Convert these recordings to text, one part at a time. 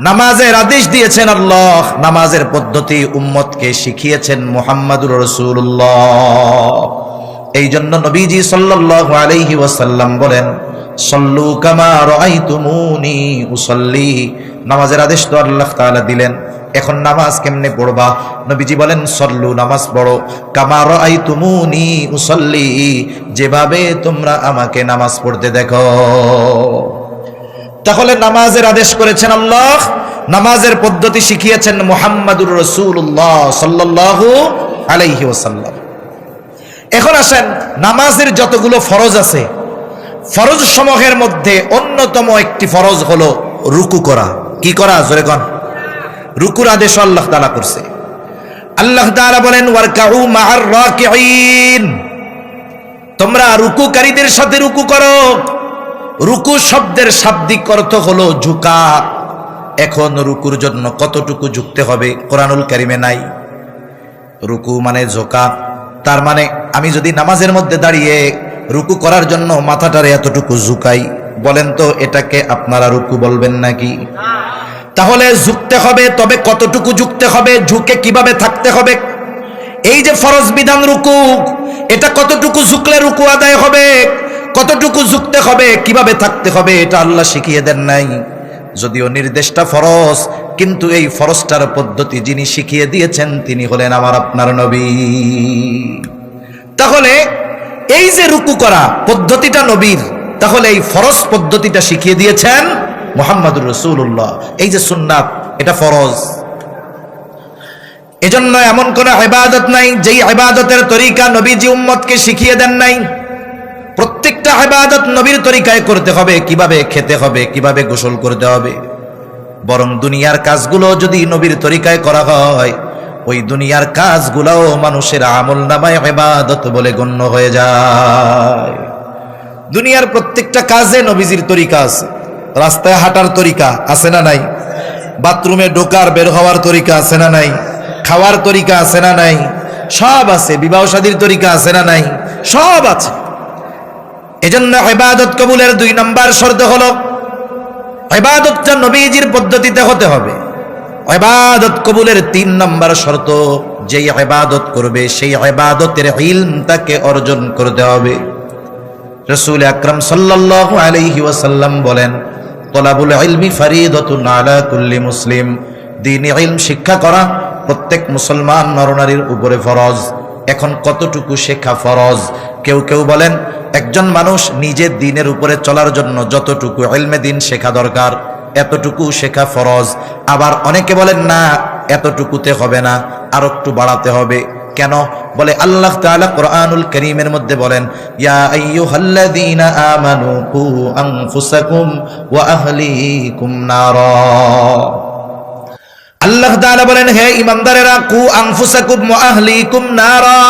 নামাজের আদেশ দিয়েছেন আল্লাহ। নামাজের পদ্ধতি উম্মতকে শিখিয়েছেন মুহাম্মাদুর রসুল্লাহ এই জন্য নবীজি সাল্লাল্লাহু আলাইহি ওয়াসাল্লাম বলেন, সল্লু কামা রাআইতুমুনি উসাল্লি। নামাজের আদেশ তো আল্লাহ তাআলা দিলেন। এখন নামাজ কেমনে পড়বা? নবীজি বলেন, সল্লু নামাজ পড়ো। কামা রাআইতুমুনি উসাল্লি। যেভাবে তোমরা আমাকে নামাজ পড়তে দেখো। তাহলে নামাজের আদেশ করেছেন আল্লাহ, নামাজের পদ্ধতি শিখিয়েছেন মোহাম্মদুর রসুল্লাহ সাল্লাল্লাহু আলাইহি ওসাল্লাম এখন আসেন, নামাজের যতগুলো ফরজ আছে, ফরজ সমূহের মধ্যে অন্যতম একটি ফরজ হলো রুকু করা। কি করা? জোরে কন। রুকুর আদেশ আল্লাহ তাআলা করছে। আল্লাহ তাআলা বলেন তোমরা রুকুকারীদের সাথে রুকু করো। রুকু শব্দের শাব্দিক অর্থ হলো ঝুঁকা। এখন রুকুর জন্য কতটুকু ঝুঁকতে হবে কোরআনুল কারিমে নাই। রুকু মানে ঝোঁকা। তার মানে আমি যদি নামাজের মধ্যে দাঁড়িয়ে রুকু করার জন্য মাথাটারে এতটুকু ঝুঁকাই, বলেন তো এটাকে আপনারা রুকু বলবেন নাকি? তাহলে ঝুঁকতে হবে, তবে কতটুকু ঝুঁকতে হবে, ঝুঁকে কীভাবে থাকতে হবে? এই যে ফরজ বিধান রুকু, এটা কতটুকু ঝুঁকলে রুকু আদায় হবে? কতটুকু ঝুঁকতে হবে, কীভাবে থাকতে হবে, এটা আল্লাহ শিখিয়ে দেন নাই। যদিও নির্দেশটা ফরজ, কিন্তু এই ফরজটার পদ্ধতি যিনি শিখিয়ে দিয়েছেন, তিনি হলেন আমার আপনার নবী। তাহলে এই যে রুকু করা পদ্ধতিটা নবীর, তাহলে এই ফরজ পদ্ধতিটা শিখিয়ে দিয়েছেন মোহাম্মদুর রসুল্লাহ এই যে সুন্নাত, এটা ফরজ। এজন্য এমন কোন ইবাদত নাই, যেই ইবাদতের তরিকা নবীজি উম্মতকে শিখিয়ে দেন নাই। প্রত্যেকটা ইবাদত নবীর তরিকায় করতে হবে, কীভাবে খেতে হবে, কীভাবে গোসল করতে হবে। বরং দুনিয়ার কাজগুলো যদি নবীর তরিকায় করা হয়, ওই দুনিয়ার কাজগুলোও মানুষের আমল নামায় ইবাদত বলে গণ্য হয়ে যায়। দুনিয়ার প্রত্যেকটা কাজে নবীজির তরিকা আছে। রাস্তায় হাঁটার তরিকা আছে না নাই? বাথরুমে ঢোকার, বের হওয়ার তরিকা আছে না নাই? খাওয়ার তরিকা আছে না নাই? সব আছে, বিবাহ শাদীর তরিকা আছে না নাই? সব আছে। এজন্য ইবাদত কবুলের দুই নম্বর শর্ত হলো ইবাদতটা নবীজির পদ্ধতিতে হতে হবে। ইবাদত কবুলের তিন নম্বর শর্ত, যেই ইবাদত করবে, সেই ইবাদতের ইলম তাকে অর্জন করতে হবে। রসুল আকরাম সাল্লাল্লাহু আলাইহি ওয়াসাল্লাম বলেন, তলাবুল ইলমি ফারিদাতুন আলা কুল্লি মুসলিম। দিন ইলম শিক্ষা করা প্রত্যেক মুসলমান নরনারীর উপরে ফরজ। এখন কতটুকু শেখা ফরজ কেউ কেউ বলেন, একজন মানুষ নিজের দিনের উপরে চলার জন্য যতটুকু ইলমে দিন শেখা দরকার, এতটুকু শেখা ফরজ। আবার অনেকে বলেন, না, এতটুকুতে হবে না, আর একটু বাড়াতে হবে। কেন? বলে আল্লাহ তাআলা কোরআনুল করিমের মধ্যে বলেন, ইয়া আমানু কু আল্লাহ বলেন, হে ইমানদারেরা, কু আনফুসাকুম ওয়া আহলিকুম নারা।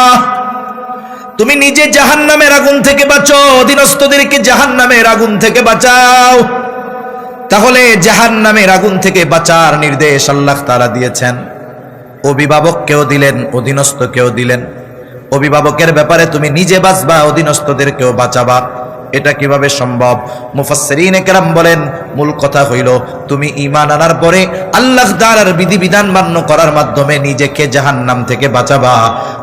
তুমি নিজে জাহান নামের আগুন থেকে বাঁচো অধীনস্থদেরকে জাহান নামের আগুন থেকে বাঁচাও। তাহলে জাহান নামের আগুন থেকে বাঁচার নির্দেশ আল্লাহ তারা দিয়েছেন। অভিভাবককেও দিলেন, অধীনস্থকেও দিলেন। অভিভাবকের ব্যাপারে তুমি নিজে বাঁচবা, অধীনস্থদেরকেও বাঁচাবা। এটা কীভাবে সম্ভব? মুফাসসিরিন একরাম বলেন, মূল কথা হইল, তুমি ইমান আনার পরে আল্লাহ তাআলার বিধিবিধান মান্য করার মাধ্যমে নিজেকে জাহান্নাম থেকে বাঁচাবা।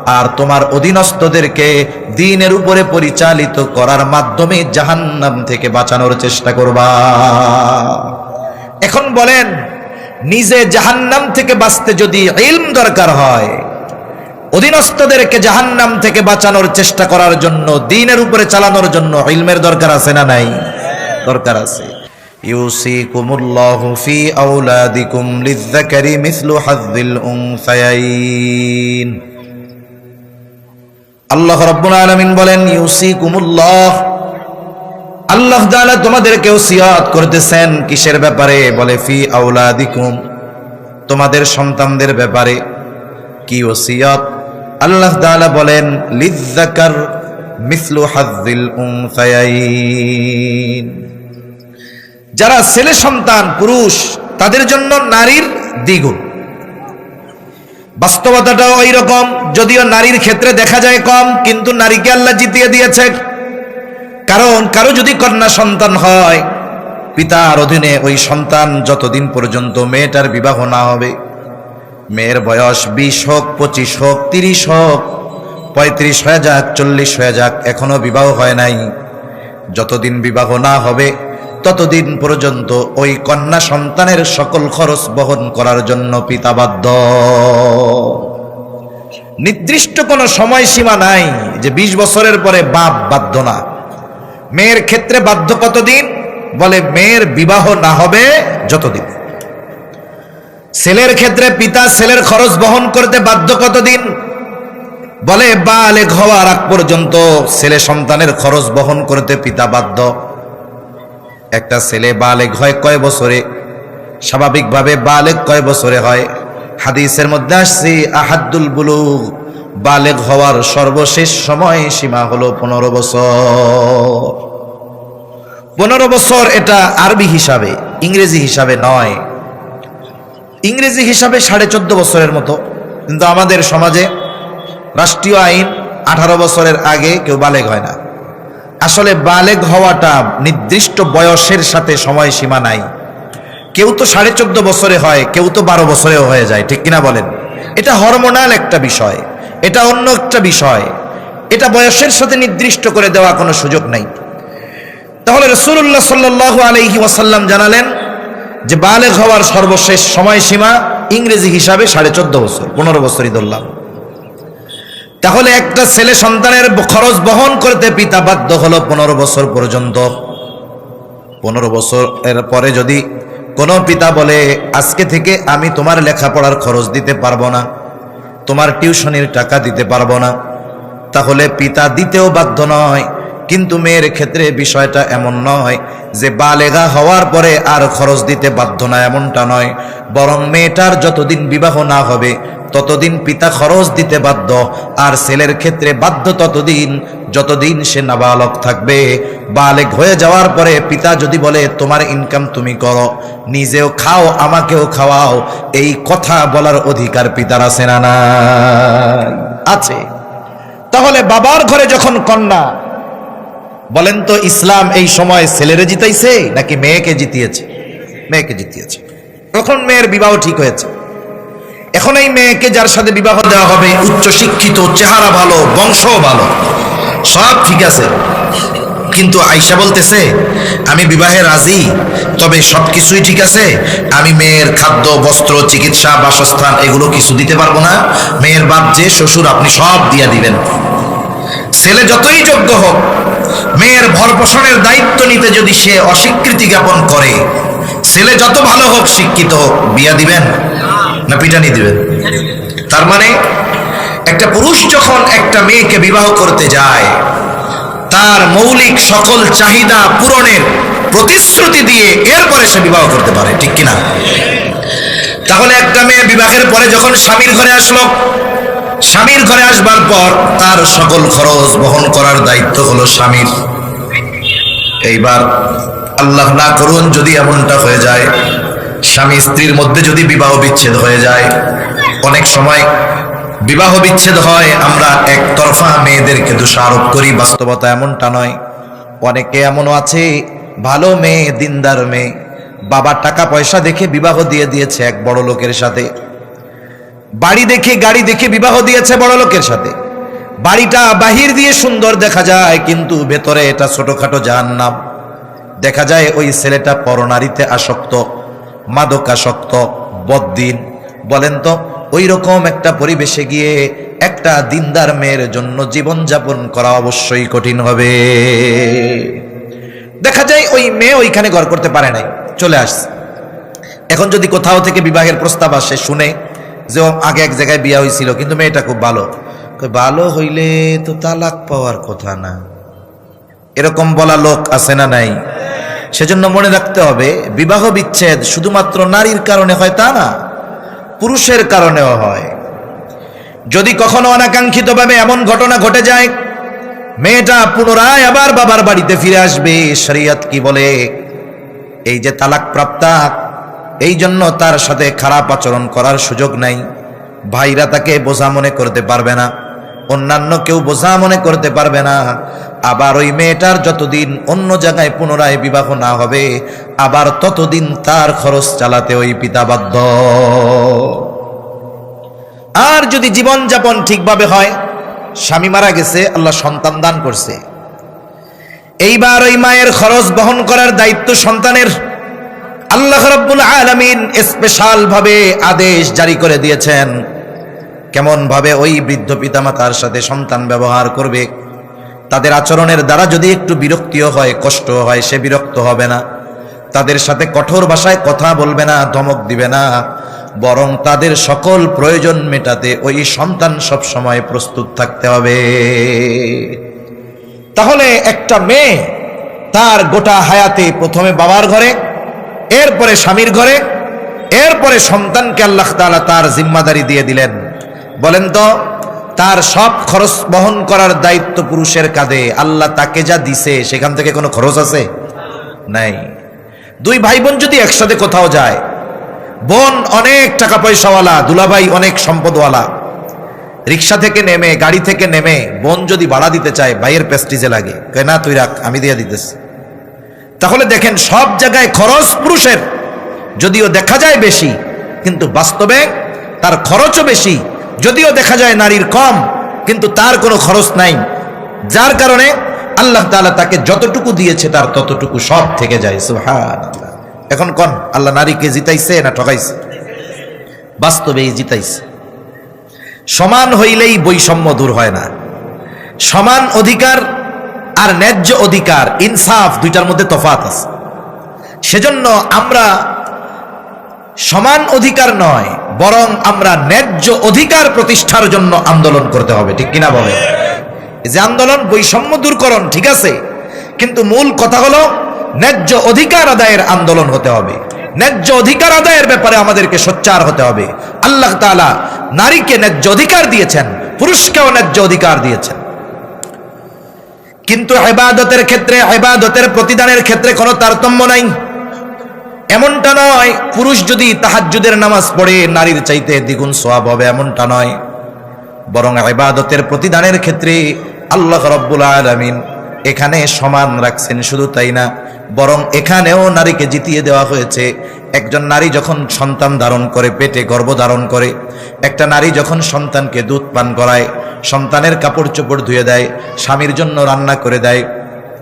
আর তোমার অধীনস্থদেরকে দিনের উপরে পরিচালিত করার মাধ্যমে জাহান্নাম থেকে বাঁচানোর চেষ্টা করবা। এখন বলেন, নিজে জাহান্নাম থেকে বাঁচতে যদি ইলম দরকার হয় অধীনস্থদেরকে জাহান্নাম থেকে বাঁচানোর চেষ্টা করার জন্য, দিনের উপরে চালানোর জন্য ইলমের দরকার আছে না নাই? দরকার আছে। ইউসিকুমুল্লাহু ফি আল্লাহ রাব্বুল আলামিন বলেন, ইউসিকুমুল্লাহ, আল্লাহ তাআলা তোমাদেরকে ওসিয়াত করতেছেন কিসের ব্যাপারে? বলে, ফি আওলাদিকুম, তোমাদের সন্তানদের ব্যাপারে। কি ওসিয়াত আল্লাহ তাআলা বলেন লিযযাকার মিসলু হাযযিল উনসায়াইন। যারা ছেলে সন্তান, পুরুষ, তাদের জন্য নারীর দ্বিগুণ। বাস্তবতাটাও ওই রকম যদিও নারীর ক্ষেত্রে দেখা যায় কম, কিন্তু নারীকে আল্লাহ জিতিয়ে দিয়েছে। কারণ কারও যদি কন্যা সন্তান হয়, পিতার অধীনে ওই সন্তান যতদিন পর্যন্ত মেয়েটার বিবাহ না হবে মেয়ের বয়স বিশ হোক, পঁচিশ হোক, তিরিশ হোক, পঁয়ত্রিশ হয়ে যাক, চল্লিশ হয়ে যাক, এখনও বিবাহ হয় নাই। যতদিন বিবাহ না হবে, ততদিন পর্যন্ত ওই কন্যা সন্তানের সকল খরচ বহন করার জন্য পিতা বাধ্য। নির্দিষ্ট কোনো সময়সীমা নাই যে ২০ বছরের পরে বাপ বাধ্য না। মেয়ের ক্ষেত্রে বাধ্য কতদিন? বলে মেয়ের বিবাহ না হবে যতদিন। ছেলের ক্ষেত্রে পিতা ছেলের খরচ বহন করতে বাধ্য কতদিন? বলে বালেক হওয়ার আগ পর্যন্ত ছেলে সন্তানের খরচ বহন করতে পিতা বাধ্য। একটা ছেলে বালেক হয় কয় বছরে? স্বাভাবিকভাবে বালেক কয় বছরে হয়? হাদিসের মধ্যে আসছি, আহাদুল বুলুগ বালেক হওয়ার সর্বশেষ সময় সীমা হলো পনেরো বছর। পনেরো বছর এটা আরবি হিসাবে, ইংরেজি হিসাবে নয়। ইংরেজি হিসাবে সাড়ে চোদ্দ বছরের মতো। কিন্তু আমাদের সমাজে রাষ্ট্রীয় আইন আঠারো বছরের আগে কেউ বালেগ হয় না। আসলে বালেগ হওয়াটা নির্দিষ্ট বয়সের সাথে সময়সীমা নাই। কেউ তো সাড়ে চোদ্দ বছরে হয়, কেউ তো বারো বছরেও হয়ে যায়, ঠিক কিনা বলেন? এটা হরমোনাল একটা বিষয়, এটা অন্য একটা বিষয়। এটা বয়সের সাথে নির্দিষ্ট করে দেওয়া কোনো সুযোগ নাই। তাহলে রসুল্লাহ সাল্লাহ আলহি ওয়াসাল্লাম জানালেন যে বালেগ হওয়ার সর্বশেষ সময়সীমা ইংরেজি হিসাবে সাড়ে চোদ্দ বছর, পনেরো বছরই ধরলাম তাহলে একটা ছেলে সন্তানের খরচ বহন করতে পিতা বাধ্য হলো পনেরো বছর পর্যন্ত। পনেরো বছর এর পরে যদি কোনো পিতা বলে, আজকে থেকে আমি তোমার লেখাপড়ার খরচ দিতে পারব না, তোমার টিউশনির টাকা দিতে পারব না, তাহলে পিতা দিতেও বাধ্য নয়। কিন্তু মেয়ের ক্ষেত্রে বিষয়টা এমন নয় যে বালেগা হওয়ার পরে আর খরচ দিতে বাধ্য না, এমনটা নয়। বরং মেয়েটার যতদিন বিবাহ না হবে, ততদিন পিতা খরচ দিতে বাধ্য, আর ছেলের ক্ষেত্রে বাধ্য ততদিন, যতদিন সে নাবালক থাকবে। বালেগ হয়ে যাওয়ার পরে পিতা যদি বলে, তোমার ইনকাম তুমি করো, নিজেও খাও, আমাকেও খাওয়াও, এই কথা বলার অধিকার পিতার আছে না আছে। তাহলে বাবার ঘরে যখন কন্যা বলেন তো, ইসলাম এই সময় ছেলেরে জিতাইছে নাকি মেয়েকে জিতিয়েছে? মেয়েকে জিতিয়েছে। তখন মেয়ের বিবাহ ঠিক হয়েছে? এখন এই মেয়েকে যার সাথে বিবাহ দেওয়া হবে, উচ্চ শিক্ষিত, চেহারা ভালো, বংশ ভালো, সব ঠিক আছে। কিন্তু আয়সা বলতেছে, আমি বিবাহে রাজি, তবে সব কিছুই ঠিক আছে। আমি মেয়ের খাদ্য, বস্ত্র, চিকিৎসা, বাসস্থান, এগুলো কিছু দিতে পারব না। মেয়ের বাপ যে, শ্বশুর, আপনি সব দিয়া দিবেন। ছেলে যতই যোগ্য হোক, মেয়ের ভরপোষণের দায়িত্ব নিতে যদি সে অস্বীকৃতি জ্ঞাপন করে, ছেলে যত ভালো হোক শিক্ষিত হোক, বিয়া দিবেন না পিটানি দিবেন? তার মানে একটা পুরুষ যখন একটা মেয়েকে বিবাহ করতে যায়, তার মৌলিক সকল চাহিদা পূরণের প্রতিশ্রুতি দিয়ে এরপরে সে বিবাহ করতে পারে, ঠিক কিনা? তাহলে একটা মেয়ে বিবাহের পরে যখন স্বামীর ঘরে আসলো স্বামীর ঘরে আসবার পর তার সকল খরচ বহন করার দায়িত্ব হলো স্বামীর। এইবার আল্লাহ না করুন যদি এমনটা হয়ে যায়, স্বামী স্ত্রীর মধ্যে যদি বিবাহ বিচ্ছেদ হয়ে যায়। অনেক সময় বিবাহ বিচ্ছেদ হয়, আমরা একতরফা মেয়েদেরকে দোষারোপ করি, বাস্তবতা এমনটা নয়। অনেকে এমনও আছে, ভালো মেয়ে, দিনদার মেয়ে বাবা টাকা পয়সা দেখে বিবাহ দিয়ে দিয়েছে এক বড় লোকের সাথে। বাড়ি দেখে, গাড়ি দেখে বিবাহ দিয়েছে বড় লোকের সাথে। বাড়িটা বাহির দিয়ে সুন্দর দেখা যায়, কিন্তু ভেতরে এটা ছোটখাটো জাহান্নাম। দেখা যায় ওই ছেলেটা পরনারীতে আসক্ত, মাদকাসক্ত, বদ্দিন। বলেন তো ওই রকম একটা পরিবেশে গিয়ে একটা দিনদার মেয়ের জন্য জীবনযাপন করা অবশ্যই কঠিন হবে। দেখা যায় ওই মেয়ে ওইখানে ঘর করতে পারে নাই, চলে আসছে। এখন যদি কোথাও থেকে বিবাহের প্রস্তাব আসে, শুনে যে আগে এক জায়গায় বিয়া হয়েছিল কিন্তু মেয়েটা খুব ভালো। ভালো হইলে তো তালাক পাওয়ার কথা না। এরকম বলা লোক আছে না নাই? সেজন্য মনে রাখতে হবে, বিবাহ বিচ্ছেদ শুধুমাত্র নারীর কারণে হয় তা না, পুরুষের কারণেও হয়। যদি কখনো অনাকাঙ্ক্ষিতভাবে এমন ঘটনা ঘটে যায়, মেয়েটা পুনরায় আবার বাবার বাড়িতে ফিরে আসবে। শরিয়ত কি বলে? এই যে তালাক প্রাপ্তা এই জন্য তার সাথে খারাপ আচরণ করার সুযোগ নাই। ভাইরা তাকে বোঝা মনে করতে পারবে না। অন্যান্য কেউ বোঝা মনে করতে পারবে না। আবার ওই মেয়েটার যতদিন অন্য জায়গায় পুনরায় বিবাহ না হবে, আবার ততদিন তার খরচ চালাতে ওই পিতা বাধ্য। আর যদি জীবন যাপন ঠিকভাবে হয়, স্বামী মারা গেছে, আল্লাহ সন্তান দান করছে। এইবার ওই মায়ের খরচ বহন করার দায়িত্ব সন্তানের আল্লাহ রব্বুল আলমিন স্পেশাল ভাবে আদেশ জারি করে দিয়েছেন। কেমন ভাবে ওই বৃদ্ধ পিতামাতার সাথে সন্তান ব্যবহার করবে, তাদের আচরণের দ্বারা যদি একটু বিরক্তিও হয় কষ্ট হয়, সে বিরক্ত হবে না। তাদের সাথে কঠোর ভাষায় কথা বলবে না, ধমক দিবে না। বরং তাদের সকল প্রয়োজন মেটাতে ওই সন্তান সব সময় প্রস্তুত থাকতে হবে। তাহলে একটা মেয়ে তার গোটা হায়াতে প্রথমে বাবার ঘরে এরপরে স্বামীর ঘরে, এরপরে সন্তানকে আল্লাহ তাআলা তার জিম্মাদারি দিয়ে দিলেন। বলেন তো, তার সব খরচ বহন করার দায়িত্ব পুরুষের কাঁধে। আল্লাহ তাকে যা দিছে, সেখান থেকে কোনো খরচ আছে? নাই। দুই ভাই বোন যদি একসাথে কোথাও যায়, বোন অনেক টাকা পয়সাওয়ালা দুলাভাই অনেক সম্পদওয়ালা। রিক্সা থেকে নেমে, গাড়ি থেকে নেমে, বোন যদি ভাড়া দিতে চায়, ভাইয়ের প্রেস্টিজে লাগে। কয়, না তুই রাখ, আমি দিয়ে দিতেছি। তাহলে দেখেন সব জায়গায় খরচ পুরুষের। যদিও দেখা যায় বেশি, কিন্তু বাস্তবে তার খরচও বেশি। যদিও দেখা যায় নারীর কম, কিন্তু তার কোনো খরচ নাই। যার কারণে আল্লাহ তাআলা তাকে যতটুকু দিয়েছে তার ততটুকু সব থেকে যায়। সুহান এখন কন, আল্লাহ নারীকে জিতাইছে না ঠকাইছে বাস্তবেই জিতাইছে। সমান হইলেই বৈষম্য দূর হয় না। সমান অধিকার আর ন্যায্য অধিকার, ইনসাফ দুইটার মধ্যে তফাত আছে। সেজন্য আমরা সমান অধিকার নয়, বরং আমরা ন্যায্য অধিকার প্রতিষ্ঠার জন্য আন্দোলন করতে হবে। ঠিক কিনা বলে যে আন্দোলন, বৈষম্য দূরকরণ, ঠিক আছে? কিন্তু মূল কথা হলো, ন্যায্য অধিকার আদায়ের আন্দোলন হতে হবে। ন্যায্য অধিকার আদায়ের ব্যাপারে আমাদেরকে সোচ্চার হতে হবে। আল্লাহ তাআলা নারীকে ন্যায্য অধিকার দিয়েছেন, পুরুষকেও ন্যায্য অধিকার দিয়েছেন। কিন্তু হেবাদতের ক্ষেত্রে হেবাদতের প্রতিদানের ক্ষেত্রে কোনো তারতম্য নাই। এমনটা নয়, পুরুষ যদি তাহাজ্জুদের নামাজ পড়ে, নারীর চাইতে দ্বিগুণ সোয়াব হবে, এমনটা নয়। বরং ইবাদতের প্রতিদানের ক্ষেত্রে আল্লাহ রব্বুল আলামিন এখানে সমান রাখছেন, শুধু তাই না, বরং এখানেও নারীকে জিতিয়ে দেওয়া হয়েছে। একজন নারী যখন সন্তান ধারণ করে, পেটে গর্ভ ধারণ করে, একটা নারী যখন সন্তানকে দুধ পান করায় সন্তানের কাপড় চোপড় ধুয়ে দেয়, স্বামীর জন্য রান্না করে দেয়।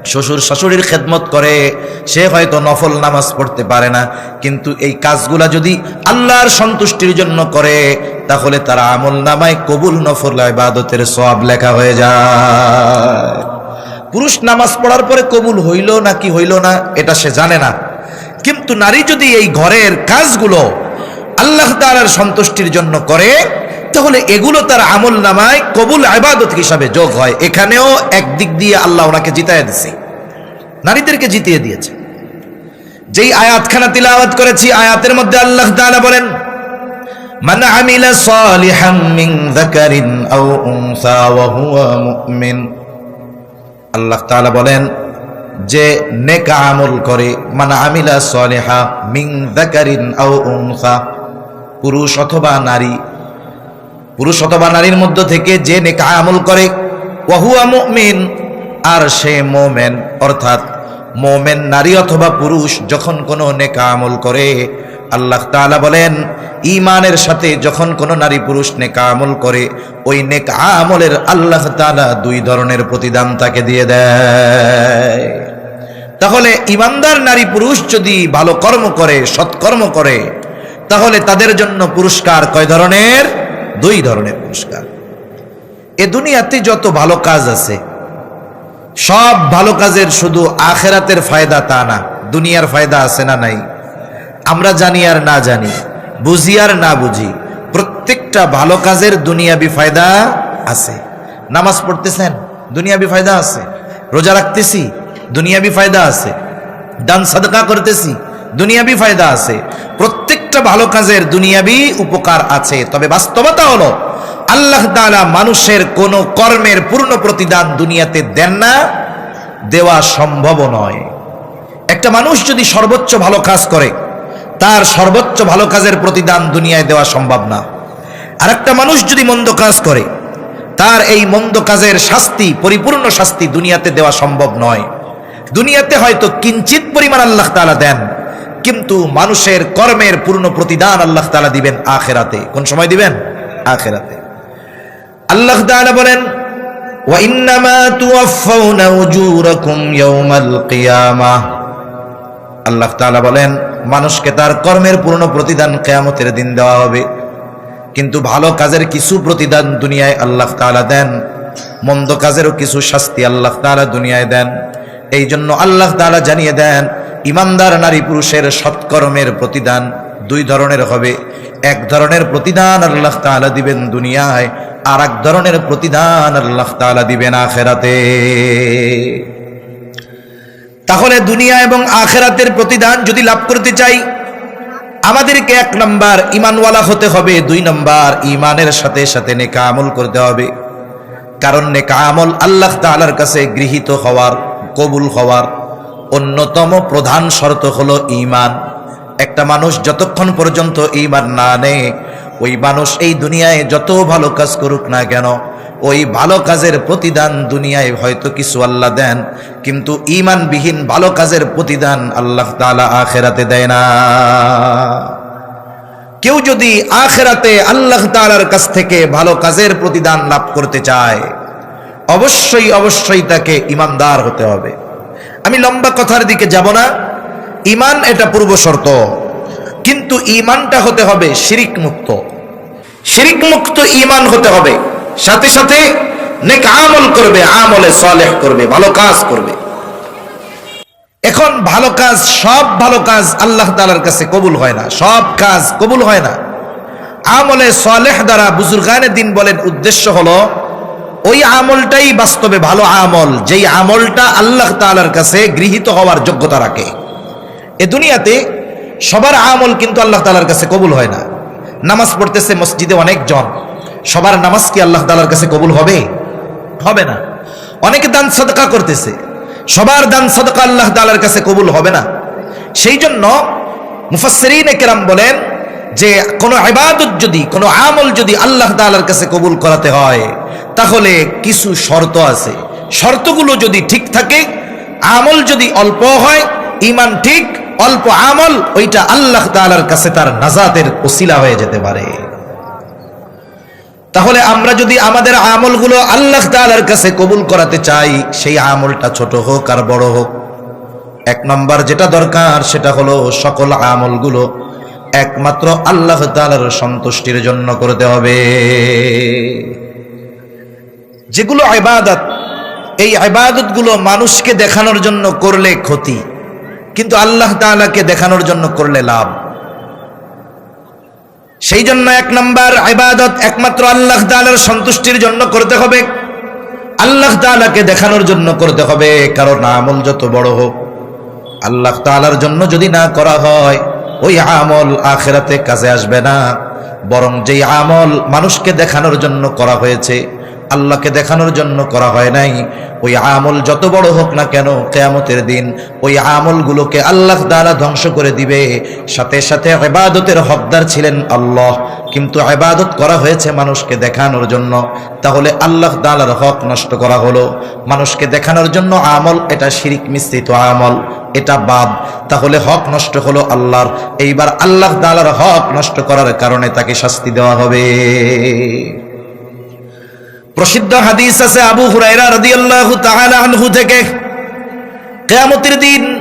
শ্বশুর শাশুড়ির খেদমত করে, সে হয়তো নফল নামাজ পড়তে পারে না। কিন্তু এই কাজগুলা যদি আল্লাহর সন্তুষ্টির জন্য করে, তাহলে তার আমল নামায় কবুল, নফল ইবাদতের সব লেখা হয়ে যায়। পুরুষ নামাজ পড়ার পরে কবুল হইল নাকি হইল না, এটা সে জানে না। কিন্তু নারী যদি এই ঘরের কাজগুলো আল্লাহ তাআলার সন্তুষ্টির জন্য করে তাহলে এগুলো তার আমল নামায় কবুল আবাদত হিসাবে যোগ হয়। এখানেও একদিক দিয়ে আল্লাহ ওনাকে জিতায় দিছে। নারীদেরকে জিতিয়ে দিয়েছে। যেই আয়াতখানা তিলাওয়াত করেছি, আয়াতের মধ্যে আল্লাহ তাআলা বলেন, মান আমিলা সালিহাম মিন যাকারিন আও উনসা ওয়া হুয়া মুমিন। আল্লাহ তাআলা বলেন, যে নেক আমল করে, মান আমিলা সালিহা মিন যাকারিন আও উনসা, পুরুষ অথবা নারী পুরুষ অথবা নারীর মধ্য থেকে যে নেক আমল করে ওয়াহুয়া মুমিন আর সে মোমেন, অর্থাৎ মোমেন নারী অথবা পুরুষ যখন কোনো নেকা আমল করে, আল্লাহ তাআলা বলেন ইমানের সাথে যখন কোনো নারী পুরুষ নেকা আমল করে, ওই নেকা আমলের আল্লাহ তাআলা দুই ধরনের প্রতিদান তাকে দিয়ে দেয়। তাহলে ইমানদার নারী পুরুষ যদি ভালো কর্ম করে সৎকর্ম করে, তাহলে তাদের জন্য পুরস্কার কয় ধরনের? দুই ধরনের পুরস্কার। এ দুনিয়াতে যত ভালো কাজ আছে, সব ভালো কাজের শুধু আখেরাতের ফায়দা তা না, দুনিয়ার ফায়দা আছে না নাই? আমরা জানি আর না জানি, বুঝি আর না বুঝি, প্রত্যেকটা ভালো কাজের দুনিয়াবি ফায়দা আছে। নামাজ পড়তেছেন, দুনিয়াবি ফায়দা আছে। রোজা রাখতেছি, দুনিয়াবি ফায়দা আছে। দান সাদকা করতেছি, দুনিয়াবি ফায়দা আছে। প্রত্যেকটা ভালো কাজের দুনিয়াবি উপকার আছে। তবে বাস্তবতা হলো, আল্লাহ তাআলা মানুষের কোন কর্মের পূর্ণ প্রতিদান দুনিয়াতে দেন না, দেওয়া সম্ভব নয়। একটা মানুষ যদি সর্বোচ্চ ভালো কাজ করে, তার সর্বোচ্চ ভালো কাজের প্রতিদান দুনিয়ায় দেওয়া সম্ভব না। আর একটা মানুষ যদি মন্দ কাজ করে, তার এই মন্দ কাজের শাস্তি, পরিপূর্ণ শাস্তি দুনিয়াতে দেওয়া সম্ভব নয়। দুনিয়াতে হয়তো কিঞ্চিত পরিমাণ আল্লাহ তাআলা দেন কিন্তু মানুষের কর্মের পূর্ণ প্রতিদান আল্লাহ তালা দিবেন আখেরাতে। কোন সময় দিবেন? আখেরাতে। আল্লাহ তালা বলেন আল্লাহ তালা বলেন, মানুষকে তার কর্মের পূর্ণ প্রতিদান কেয়ামতের দিন দেওয়া হবে। কিন্তু ভালো কাজের কিছু প্রতিদান দুনিয়ায় আল্লাহ তালা দেন, মন্দ কাজেরও কিছু শাস্তি আল্লাহ তালা দুনিয়ায় দেন। এই জন্য আল্লাহ তালা জানিয়ে দেন ইমানদার নারী পুরুষের সৎকর্মের প্রতিদান দুই ধরনের হবে। এক ধরনের প্রতিদান আল্লাহ তাআলা দিবেন দুনিয়ায় আর এক ধরনের প্রতিদান আল্লাহ তাআলা দিবেন আখেরাতে। তাহলে দুনিয়া এবং আখেরাতের প্রতিদান যদি লাভ করতে চাই, আমাদেরকে এক নম্বর ইমানওয়ালা হতে হবে, দুই নম্বর ইমানের সাথে সাথে নেকা আমল করতে হবে। কারণ নেকা আমল আল্লাহ তাআলার কাছে গৃহীত হওয়ার, কবুল হওয়ার অন্যতম প্রধান শর্ত হলো ইমান একটা মানুষ যতক্ষণ পর্যন্ত ইমান না নেয়, ওই মানুষ এই দুনিয়ায় যত ভালো কাজ করুক না কেন, ওই ভালো কাজের প্রতিদান দুনিয়ায় হয়তো কিছু আল্লাহ দেন, কিন্তু ইমানবিহীন ভালো কাজের প্রতিদান আল্লাহ তাআলা আখেরাতে দেয় না। কেউ যদি আখেরাতে আল্লাহ তাআলার কাছ থেকে ভালো কাজের প্রতিদান লাভ করতে চায়, অবশ্যই অবশ্যই তাকে ইমানদার হতে হবে। আমি লম্বা কথার দিকে যাব না। ইমান এটা পূর্ব শর্ত। কিন্তু ইমানটা হতে হবে শিরিক মুক্ত শিরিক মুক্ত ইমান হতে হবে। সাথে সাথে নেক আমল করবে, আমলে সলেহ করবে, ভালো কাজ করবে। এখন ভালো কাজ, সব ভালো কাজ আল্লাহ তাআলার কাছে কবুল হয় না। সব কাজ কবুল হয় না। আমলে সলেহ দ্বারা বুজুর্গানে দিন বলেন, উদ্দেশ্য হলো ওই আমলটাই বাস্তবে ভালো আমল। যেই আমলটা আল্লাহ তাআলার কাছে গৃহীত হওয়ার যোগ্যতা রাখে। এ দুনিয়াতে সবার আমল কিন্তু আল্লাহ তালার কাছে কবুল হয় না। নামাজ পড়তেছে মসজিদে অনেকজন। সবার নামাজ কি আল্লাহ তালার কাছে কবুল হবে? হবে না। অনেকে দান সদকা করতেছে। সবার দান সদকা আল্লাহ তাআলার কাছে কবুল হবে না। সেই জন্য মুফাসসিরিন কেরাম বলেন যে কোনো ইবাদত যদি, কোনো আমল যদি আল্লাহ তাআলার কাছে কবুল করাতে হয়, তাহলে কিছু শর্ত আছে। শর্তগুলো যদি ঠিক থাকে, আমল যদি অল্প হয় ইমান ঠিক, অল্প আমল, ওইটা আল্লাহ তাআলার কাছে তার নাজাতের ওসিলা হয়ে যেতে পারে। তাহলে আমরা যদি আমাদের আমলগুলো আল্লাহ তাআলার কাছে কবুল করাতে চাই, সেই আমলটা ছোট হোক আর বড় হোক। এক নম্বর যেটা দরকার, সেটা হলো সকল আমলগুলো একমাত্র আল্লাহ তাআলার সন্তুষ্টির জন্য করতে হবে। যেগুলো ইবাদত, এই ইবাদতগুলো মানুষকে দেখানোর জন্য করলে ক্ষতি, কিন্তু আল্লাহ তাআলাকে দেখানোর জন্য করলে লাভ। সেই জন্য এক নম্বর ইবাদত একমাত্র আল্লাহ তাআলার সন্তুষ্টির জন্য করতে হবে। আল্লাহ তাআলাকে দেখানোর জন্য করতে হবে, কারণ আমল যত বড় হোক, আল্লাহ তাআলার জন্য যদি না করা হয় ওই আমল আখেরাতে কাজে আসবে না। বরং যেই আমল মানুষকে দেখানোর জন্য করা হয়েছে আল্লাহকে দেখানোর জন্য করা হয় নাই। ওই আমল যত বড় হোক না কেন, কেয়ামতের দিন ওই আমলগুলোকে আল্লাহ দ্বারা ধ্বংস করে দিবে। সাথে সাথে এবাদতের হকদার ছিলেন আল্লাহ। কিন্তু এবাদত করা হয়েছে মানুষকে দেখানোর জন্য। তাহলে আল্লাহ দালার হক নষ্ট করা হলো। মানুষকে দেখানোর জন্য আমল, এটা শিরিক মিশ্রিত আমল, এটা বাদ। তাহলে হক নষ্ট হলো আল্লাহর। এইবার আল্লাহ দালার হক নষ্ট করার কারণে তাকে শাস্তি দেওয়া হবে। প্রসিদ্ধ হাদিস আছে আবু হুরাইরা রাদিয়াল্লাহু তাআলা আনহু থেকে। কিয়ামতের দিন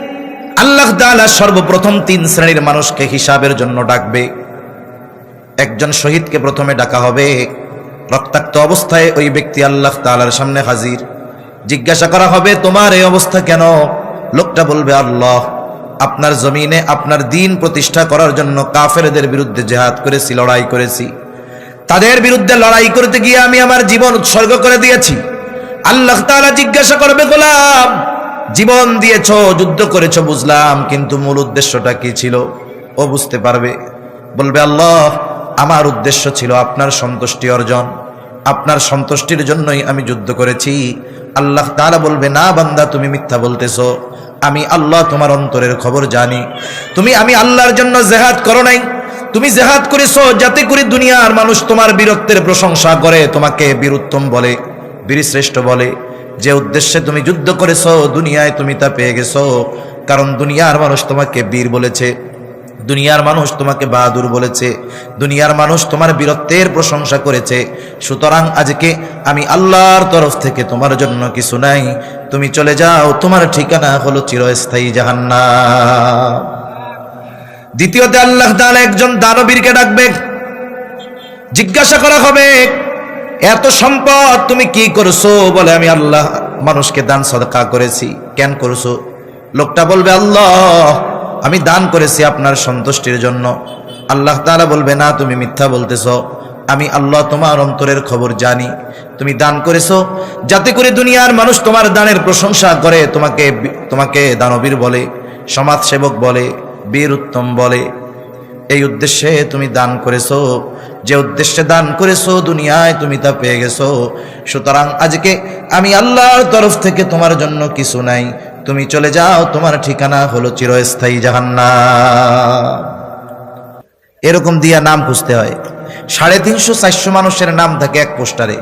আল্লাহ তাআলা সর্বপ্রথম তিন শ্রেণির মানুষকে হিসাবের জন্য ডাকবে। একজন শহীদকে প্রথমে ডাকা হবে। রক্তাক্ত অবস্থায় ওই ব্যক্তি আল্লাহ তাআলার সামনে হাজির। জিজ্ঞাসা করা হবে, তোমার এই অবস্থা কেন? লোকটা বলবে, আল্লাহ, আপনার জমিনে আপনার দিন প্রতিষ্ঠা করার জন্য কাফেরদের বিরুদ্ধে জেহাদ করেছি, লড়াই করেছি। তাদের বিরুদ্ধে লড়াই করতে গিয়ে আমি আমার জীবন উৎসর্গ করে দিয়েছি। আল্লাহ তাআলা জিজ্ঞাসা করবে, গোলাম, জীবন দিয়েছ, যুদ্ধ করেছ, বুঝলাম, কিন্তু মূল উদ্দেশ্যটা কি ছিল? ও বুঝতে পারবে। বলবে, আল্লাহ, আমার উদ্দেশ্য ছিল আপনার সন্তুষ্টি অর্জন। আপনার সন্তুষ্টির জন্যই আমি যুদ্ধ করেছি। আল্লাহ তারা বলবে, না বান্দা, তুমি মিথ্যা বলতেছো। আমি আল্লাহ তোমার অন্তরের খবর জানি। তুমি, আমি আল্লাহর জন্য জেহাদ করো নাই। তুমি জেহাদ করেছ, যাতে করে দুনিয়ার মানুষ তোমার বীরত্বের প্রশংসা করে, তোমাকে বীরুত্তম বলে, বীরশ্রেষ্ঠ বলে। যে উদ্দেশ্যে তুমি যুদ্ধ করেছ, দুনিয়ায় তুমি তা পেয়ে গেছো। কারণ দুনিয়ার মানুষ তোমাকে বীর বলেছে, দুনিয়ার মানুষ তোমাকে বাহাদুর বলেছে, দুনিয়ার মানুষ তোমার বীরত্বের প্রশংসা করেছে। সুতরাং আজকে আমি আল্লাহর তরফ থেকে তোমার জন্য কিছু নাই। তুমি চলে যাও, তোমার ঠিকানা হলো চিরস্থায়ী জাহান্না দ্বিতীয়তে আল্লাহ তাআলা একজন দানবীরকে ডাকবে। জিজ্ঞাসা করা হবে, এত সম্পদ তুমি কি করছ? বলে, আমি আল্লাহ মানুষকে দান সদকা করেছি। কেন করছ? লোকটা বলবে, আল্লাহ, আমি দান করেছি আপনার সন্তুষ্টির জন্য। আল্লাহ তাআলা বলবে, না, তুমি মিথ্যা বলতেছ। আমি আল্লাহ তোমার অন্তরের খবর জানি। তুমি দান করেছ। যাতে করে দুনিয়ার মানুষ তোমার দানের প্রশংসা করে, তোমাকে তোমাকে দানবীর বলে, সমাজসেবক বলে বীর উত্তম বলে, এই উদ্দেশ্যে তুমি দান করেছ, যে উদ্দেশ্যে দান করেছ দুনিয়ায় তুমি তা পেয়ে গেছো। সুতরাং আজকে আমি আল্লাহর তরফ থেকে তোমার জন্য কিছু নাই। তুমি চলে যাও, তোমার ঠিকানা হলো চিরস্থায়ী জাহান্না এরকম দিয়া নাম খুঁজতে হয়। সাড়ে তিনশো চারশো মানুষের নাম থাকে এক পোস্টারে।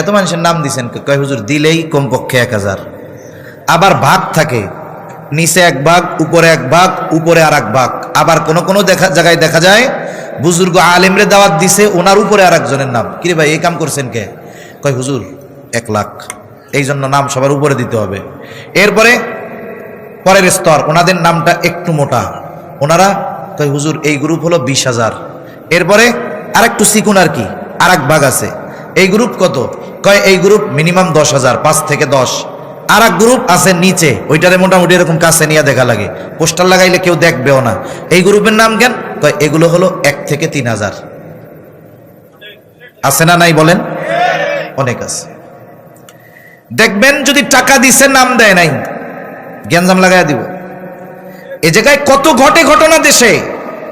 এত মানুষের নাম দিছেন কয়, হুজুর, দিলেই কমপক্ষে এক হাজার। আবার ভাগ থাকে। নিচে এক ভাগ, উপরে এক ভাগ, উপরে আর এক ভাগ। আবার কোন কোন দেখা জায়গায় দেখা যায়, বুজুর্গ আলেমরে দাওয়াত দিছে, ওনার উপরে আর একজনের নাম। কিরে ভাই, এই কাম করছেন কে? কয়, হুজুর, এক লাখ। এই জন্য নাম সবার উপরে দিতে হবে। এরপরে পরের স্তর, ওনাদের নামটা একটু মোটা। ওনারা কয়, হুজুর, এই গ্রুপ হলো বিশ হাজার। এরপরে আর একটু সিকুন আর কি আর এক ভাগ আছে। এই গ্রুপ কত? কয়, এই গ্রুপ মিনিমাম দশ হাজার, পাঁচ থেকে দশ। আর গ্রুপ আছে নিচে, ওইটারে মোটামুটি এরকম কাছে নিয়ে দেখা লাগে। পোস্টার লাগাইলে কেউ দেখবেও না। এই গ্রুপের নাম কেন? কয়, এগুলো হলো এক থেকে তিন হাজার। আছে না নাই বলেন? অনেক আছে। দেখবেন যদি টাকা দিছে, নাম দেয় নাই। জ্ঞানজাম লাগাই দিব। এ জায়গায় কত ঘটে ঘটনা দেশে,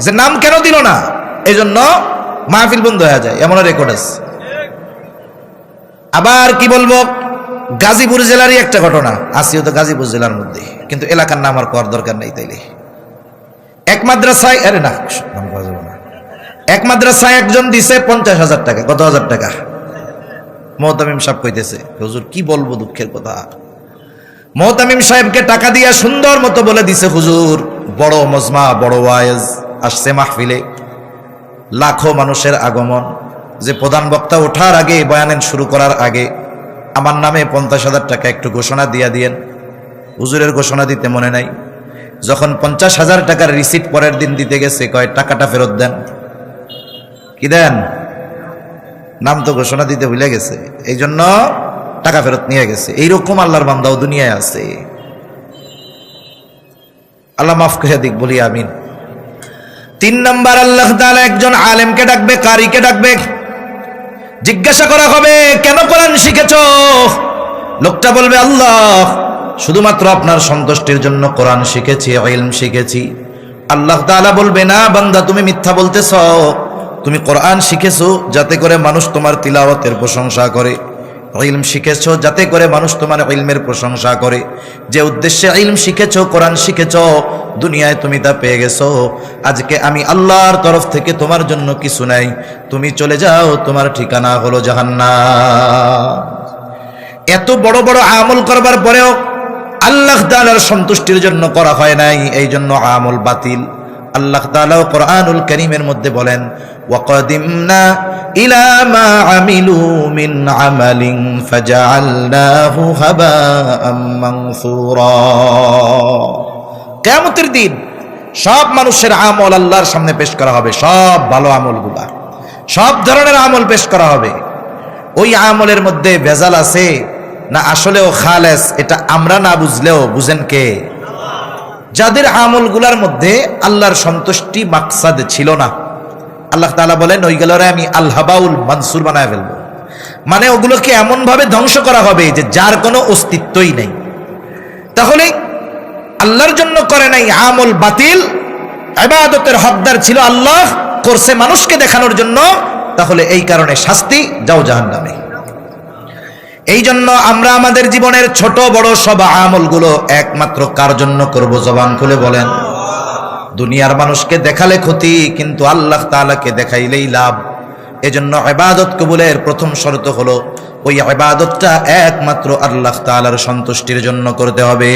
যে নাম কেন দিল না? এই জন্য মাহফিল বন্ধ হয়ে যায়। এমন রেকর্ড আছে। আবার কি বলব? গাজীপুর জেলারই একটা ঘটনা। আসিও তো গাজীপুর জেলার মধ্যে। কিন্তু এলাকার নাম আর করার দরকার নেই তাইলে। এক মাদ্রাসায়, আরে না করা এক মাদ্রাসায় একজন দিছে পঞ্চাশ হাজার টাকা, কত হাজার টাকা? মহতামিম সাহেব কইতেছে, হুজুর, কি বলব দুঃখের কথা? মহতামিম সাহেবকে টাকা দিয়া সুন্দর মতো বলে দিছে, হুজুর, বড় মজমা, বড় ওয়াইজ, আসছে মাহফিলে। লাখো মানুষের আগমন। যে প্রধান বক্তা ওঠার আগে, বয়ানেন শুরু করার আগে আমার নামে পঞ্চাশ হাজার টাকা একটু ঘোষণা দিয়া দিয়েন। হুজুরের ঘোষণা দিতে মনে নাই। যখন পঞ্চাশ হাজার টাকার রিসিট পরের দিন দিতে গেছে, কয়, টাকাটা ফেরত দেন। কি দেন? নাম তো ঘোষণা দিতে ভুলে গেছে। এই জন্য টাকা ফেরত নিয়ে গেছে। এইরকম আল্লাহর বান্দাও দুনিয়ায় আছে। আল্লাহ মাফ করে দিক, বলি আমিন। তিন নম্বর, আল্লাহ তাআলা একজন আলেমকে ডাকবে, কারিকে ডাকবে। জিজ্ঞাসা করা হবে, কেন কোরআন শিখেছ? লোকটা বলবে, আল্লাহ, শুধুমাত্র আপনার সন্তুষ্টির জন্য কোরআন শিখেছি, ইলম শিখেছি। আল্লাহ তাআলা বলবে, না বান্দা, তুমি মিথ্যা বলতেছ। তুমি কোরআন শিখেছো যাতে করে মানুষ তোমার তিলাওয়াতের প্রশংসা করে। ইলম শিখেছো যাতে করে মানুষ তোমার ইলমের প্রশংসা করে। যে উদ্দেশ্যে ইলম শিখেছো, কোরআন শিখেছো দুনিয়ায় তুমি তা পেয়ে গেছো। আজকে আমি আল্লাহর তরফ থেকে তোমার জন্য কিছু নাই। তুমি চলে যাও, তোমার ঠিকানা হলো জাহান্না এত বড় বড় আমল করবার পরেও আল্লাহ তাআলার সন্তুষ্টির জন্য করা হয় নাই এই জন্য আমল বাতিল। আল্লাহ তাআলাও কোরআনুল কারীমের মধ্যে বলেন, ওয়াকাদিমনা ইলা মা আমিলু মিন আমালিন ফাজআলনাহু হাবাআম মানসুরা। কিয়ামতের দিন সব মানুষের আমল আল্লাহর সামনে পেশ করা হবে, সব ভালো আমলগুলা। সব ধরনের আমল পেশ করা হবে। ওই আমলের মধ্যে ভেজাল আছে না আসলেও খালেস, এটা আমরা না বুঝলেও বুঝেন কে? যাদের আমলগুলার মধ্যে আল্লাহর সন্তুষ্টি মাকসাদ ছিল না। আল্লাহ তাআলা বলেন ওইগুলোরে আমি আল্লাহবাউল মানসুর বানায় ফেলব। মানে ওগুলোকে এমন ভাবে ধ্বংস করা হবে যে যার কোনো অস্তিত্বই নেই। তাহলে আল্লাহর জন্য করে নাই, আমল বাতিল, ইবাদতের হকদার ছিল আল্লাহ, করছে মানুষকে দেখানোর জন্য, তাহলে এই কারণে শাস্তি, যাও জাহান্নামে। এই জন্য আমরা আমাদের জীবনের ছোট বড় সব আমলগুলো একমাত্র কার জন্য করব, জবান খুলে বলেন। দুনিয়ার মানুষকে দেখালে ক্ষতি, কিন্তু আল্লাহ তাআলাকে দেখাইলেই লাভ। এজন্য ইবাদত কবুলের প্রথম শর্ত হলো, ওই ইবাদতটা একমাত্র আল্লাহ তাআলার সন্তুষ্টির জন্য করতে হবে।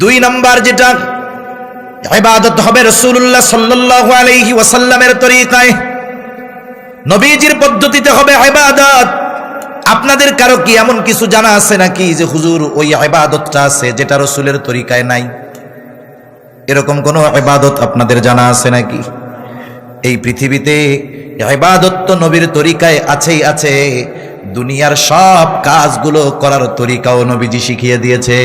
দুই নাম্বার যেটা, ইবাদত হবে রাসূলুল্লাহ সাল্লাল্লাহু আলাইহি ওয়াসাল্লামের তরিকায়। নবীজির পদ্ধতিতে হবে ইবাদত। আপনাদের কারও কি এমন কিছু জানা আছে নাকি যে হুজুর ওই ইবাদতটা আছে যেটা রসুলের তরিকায় নাই? এরকম কোনো ইবাদত আপনাদের জানা আছে নাকি? এই পৃথিবীতে ইবাদত তো নবীর তরিকায় আছেই আছে। দুনিয়ার সব কাজগুলো করার তরিকাও নবীজি শিখিয়ে দিয়েছে।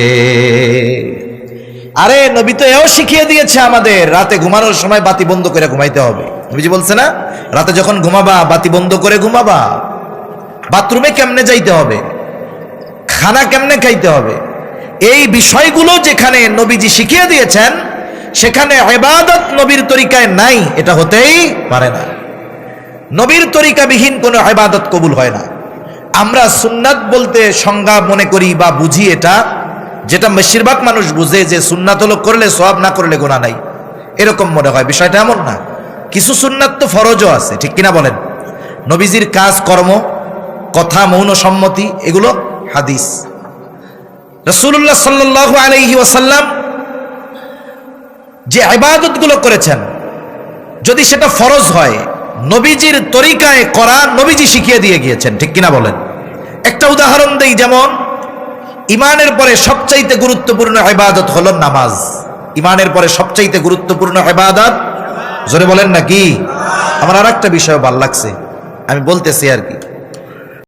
আরে নবী তো এও শিখিয়ে দিয়েছে আমাদের, রাতে ঘুমানোর সময় বাতি বন্ধ করে ঘুমাইতে হবে। নবীজি বলছে না? রাতে যখন ঘুমাবা, বাতি বন্ধ করে ঘুমাবা। বাথরুমে কেমনে যাইতে হবে? খানা কেমনে খাইতে হবে? এই বিষয়গুলো যেখানে নবীজি শিখিয়ে দিয়েছেন, সেখানে এবাদত নবীর তরিকায় নাই, এটা হতেই পারে না। নবীর তরিকাবিহীন কোনো এবাদত কবুল হয় না। আমরা সুন্নাত বলতে সংজ্ঞা মনে করি বা বুঝি এটা যেটা বেশিরভাগ মানুষ বুঝে যে সুন্নাত হলো করলে সব না করলে গোনা নাই। এরকম মনে হয়। বিষয়টা এমন না। কিছু সুন্নাত তো ফরজও আছে, ঠিক কিনা বলেন? নবীজির কাজ, কর্ম, কথা, মৌন সম্মতি, এগুলো হাদিস। রসুল্লাহ সাল্লাহ আলহি ওয়াসাল্লাম যে ইবাদতগুলো করেছেন, যদি সেটা ফরজ হয়, নবীজির তরিকায় করা নবীজি শিখিয়ে দিয়ে গিয়েছেন, ঠিক কিনা বলেন? একটা উদাহরণ দেই, যেমন ইমানের পরে সবচাইতে গুরুত্বপূর্ণ হেবাদত হল নামাজ। ইমানের পরে সবচাইতে গুরুত্বপূর্ণ হেবাদত জোরে বলেন নাকি? আমার আর একটা বিষয় ভালো লাগছে। আমি বলতেছি আর কি।